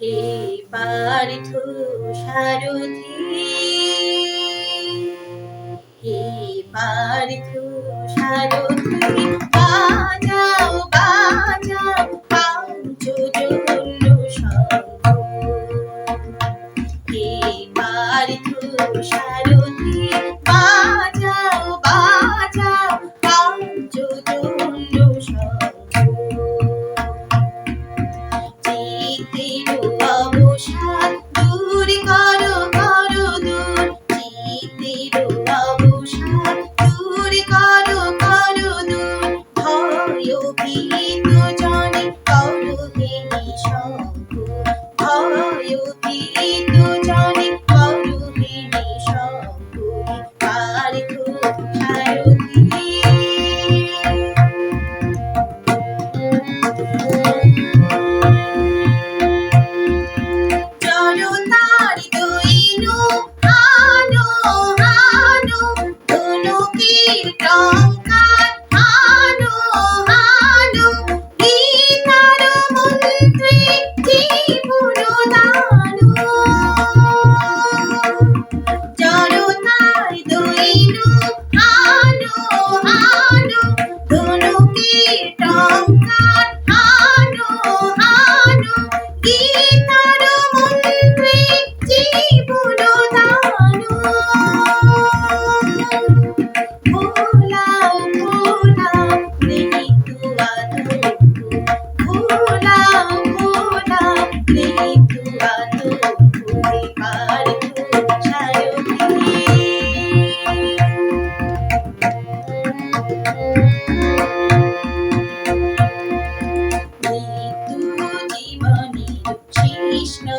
হে পার্থ সারথি। হে পার্থ সারথি বাজাও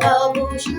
都不缺。